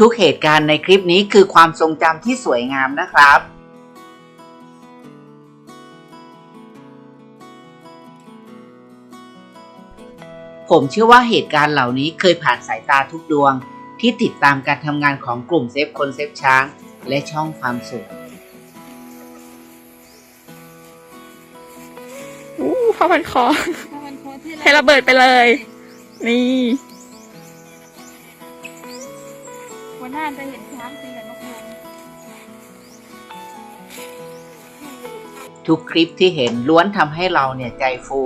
ทุกๆเหตุการณ์ในคลิปนี้คือความทรงจำที่สวยงามนะครับ ผมเชื่อว่าเหตุการณ์เหล่านี้เคยผ่านสายตาทุกดวง ที่ติดตามการทำงานของกลุ่มเซฟคนเซฟช้าง และช่องความสุขอู้ผ้าพันคอถ้ามันโคตรที่ให้ระเบิดไปเลย นี่ วันหน้าจะเห็นช้างตีกับนกยูงทุกคลิปที่เห็นล้วนทำให้เราเนี่ยใจฟู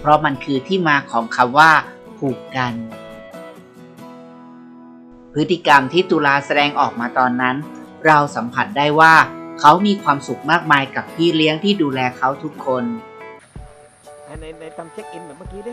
เพราะมันคือที่มาของคำว่าผูกกัน พฤติกรรมที่ตุลาแสดงออกมาตอนนั้น เราสัมผัสได้ว่าเขามีความสุขมากมายกับพี่เลี้ยงที่ดูแลเขาทุกคน ในในทำเช็คอินแบบเมื่อกี้ดิ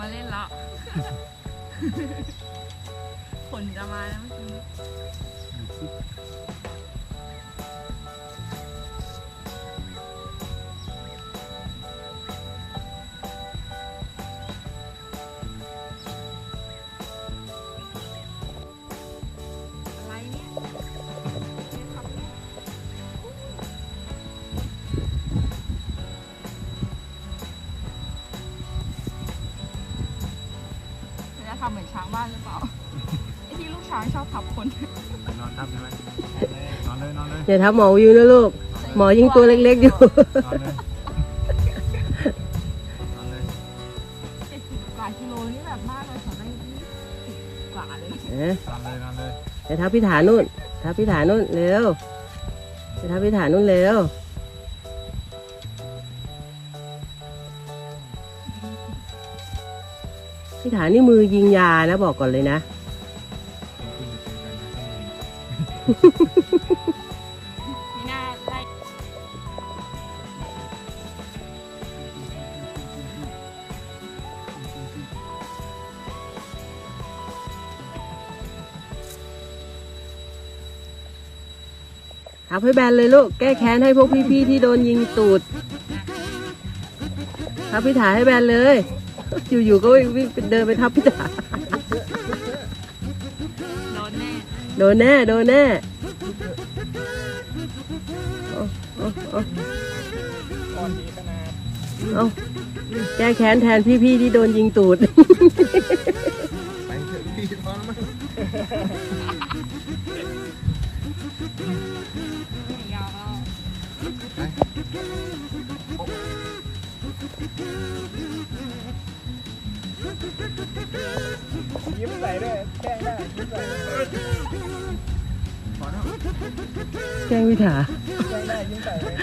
ม่ได้ออกมาเล่นแล้วฝนจะมาแล้วเมื่อกี้ ที่ลูกช้างชอบทับคนนอนทับใช่ไหมนอนเลยนอนเลยอย่าทับหมอวิวนะลูก หมอยิงตัวเล็กๆอยู่ นอนเลยนอนเลยเจ็ดสิบกว่ากิโลนี่แบบมากเลยสำหรับยี่สิบกว่าเลยเอ๊ะนอนเลยนอนเลยอย่าทับพี่ฐานนู่น ทับพี่ฐานนู่นเร็วอย่าทับพี่ฐานนู่นเร็วพี่ฐานนี่มือยิงยานะบอกก่อนเลยนะ มีหน้าได้ทับให้แบนเลยลูก แก้แค้นให้พวกพี่ๆที่โดนยิงตูดทับพี่ฐานให้แบนเลย อยู่ๆก็วิ่งเดินไปทับพี่ฐา โดนแน่โดนแน่โดนแน่เอาเอาเอาเอาแก้แค้นแทนพี่ๆที่โดนยิงตูด ไปเถอะพี่พอแล้วมั้งยาวแล้วยิ้มใส่ด้วยแกล้งได้ยิ้มใส่ แกล้งพี่ถาแกล้งได้ยิ้มใส่เลย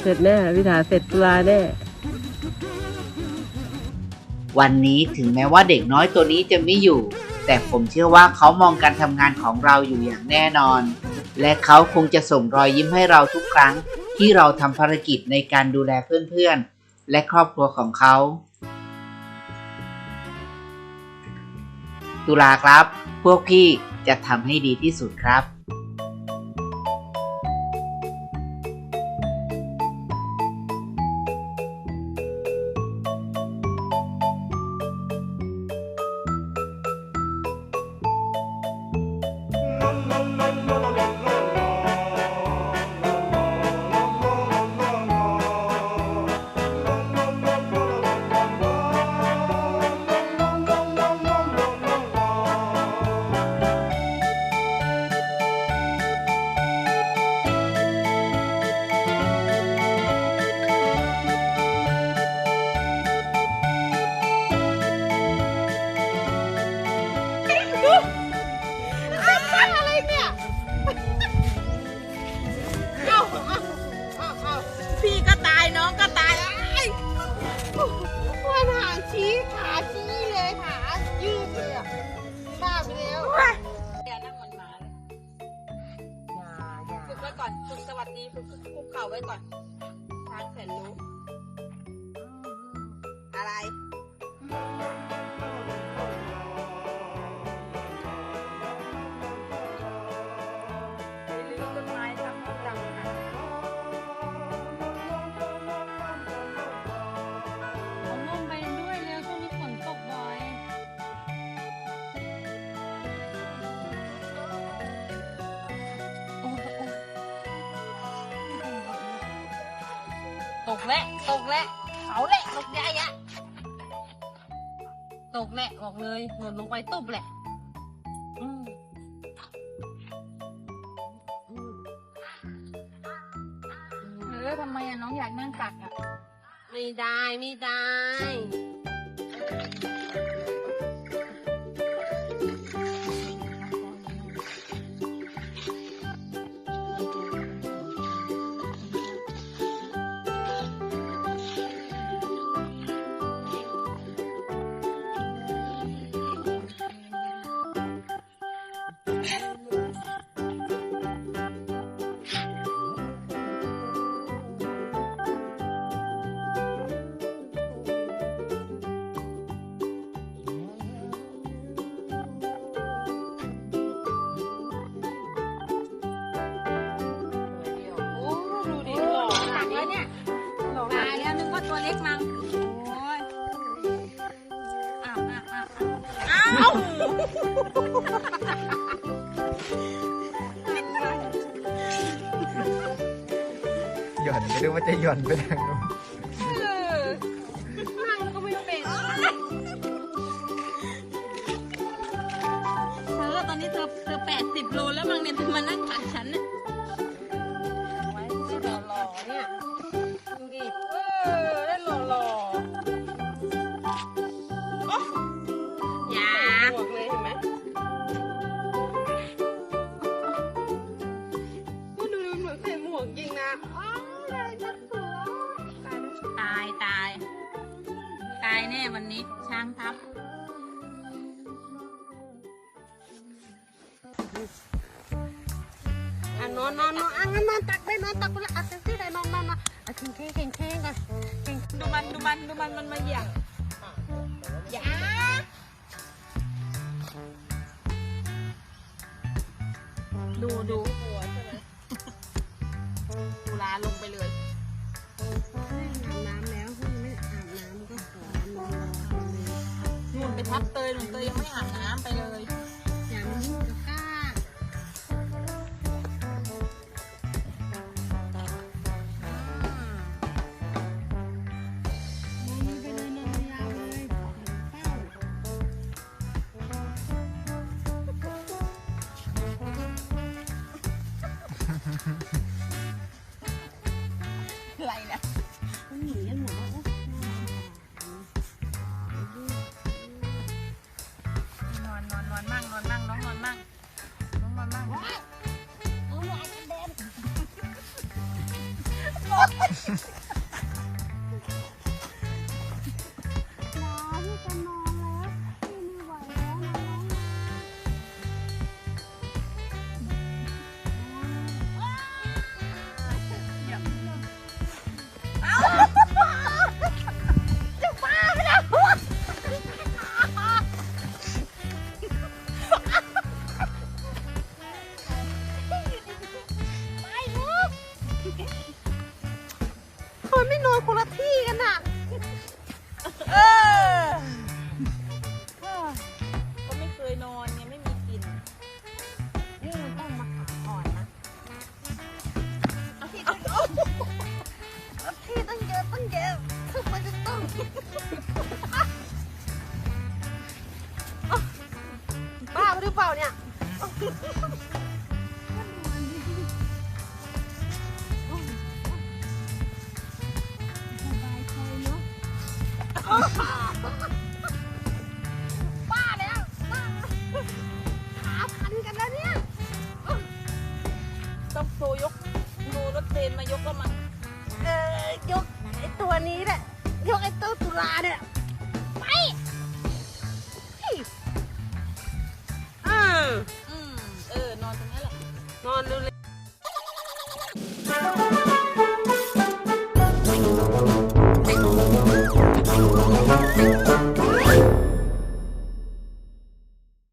เสร็จแน่พี่ถาเสร็จตุลาแน่ วันนี้ถึงแม้ว่าเด็กน้อยตัวนี้จะไม่อยู่ แต่ผมเชื่อว่าเขามองการทำงานของเราอยู่อย่างแน่นอน และเขาคงจะส่งรอยยิ้มให้เราทุกครั้ง ที่เราทำภารกิจในการดูแลเพื่อนๆ และครอบครัวของเขา ตุลาครับ พวกพี่จะทำให้ดีที่สุดครับ นี้คุกเข่าไว้ก่อนช้างแสนรู้ ตกแล้วตกแล้วเขาแหละตกใหญ่อะตกแหละบอกเลยหล่นลงไปตุบแหละเออทำไมอะน้องอยากนั่งตักอะไม่ได้ไม่ได้ ตัวเล็กมั้งโอ้ยอ้าวอ้าวอ้าวอ้าวหย่อนไม่รู้ว่าจะหย่อนไปทางนู้นนั่งก็ไม่เป็นเธอตอนนี้เธอเธอแปดสิบโลแล้วมั้งเนี่ยเธอมานั่งตักฉันน่ะ ตายแล้วตายตาย ตายแน่วันนี้ช้างทับ อะนอนนอนนอนอะงั้นนอนตักไปนอนตักไปเลยอะเต็มที่เลยนอนนอนนอนอะเข่งเข่งเข่งเข่งกันเข่งดูมันดูมันดูมันมันมาเหยียบอย่าดูดูดู ยนุ่นเตยยังไม่อาบน้ำ フフフ。 ยกไอ้ตู้ตุลาเนี่ยไปเออ